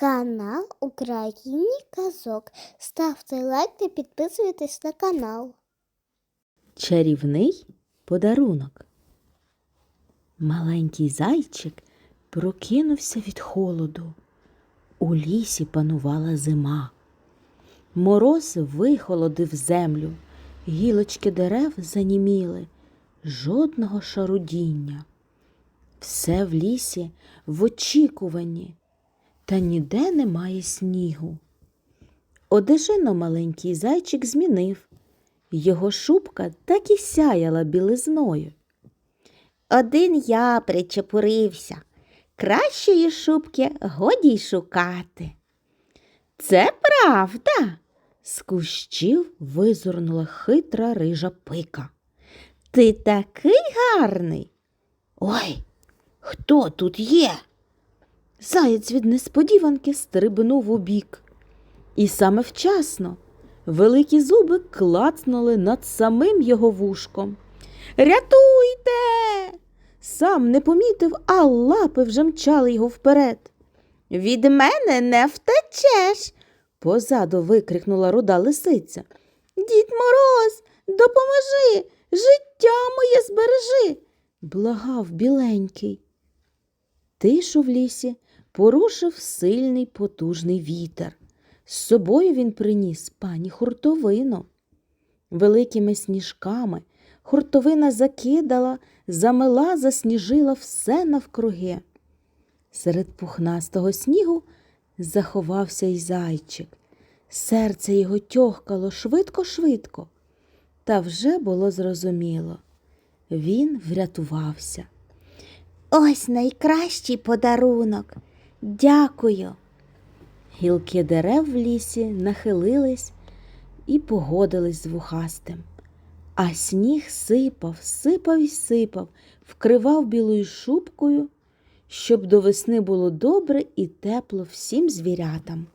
Канал Україні Казок. Ставте лайк та підписуйтесь на канал. Чарівний подарунок. Маленький зайчик прокинувся від холоду. У лісі панувала зима. Мороз вихолодив землю, гілочки дерев заніміли, жодного шарудіння. Все в лісі в очікуванні, та ніде немає снігу. Одежину маленький зайчик змінив. Його шубка так і сяяла білизною. Один я причепурився, кращої шубки годі й шукати. Це правда, з кущів визирнула хитра рижа пика. Ти такий гарний. Ой, хто тут є? Заєць від несподіванки стрибнув у бік. І саме вчасно великі зуби клацнули над самим його вушком. Рятуйте! Сам не помітив, а лапи вже мчали його вперед. Від мене не втечеш, позаду викрикнула руда лисиця. Дід Мороз, допоможи, життя моє збережи, благав біленький. Тишу в лісі порушив сильний потужний вітер. З собою він приніс пані хуртовину. Великими сніжками хуртовина закидала, замела, засніжила все навкруги. Серед пухнастого снігу заховався й зайчик. Серце його тьохкало швидко-швидко. Та вже було зрозуміло. Він врятувався. Ось найкращий подарунок. Дякую. Гілки дерев в лісі нахилились і погодились з вухастим. А сніг сипав, сипав і сипав, вкривав білою шубкою, щоб до весни було добре і тепло всім звірятам.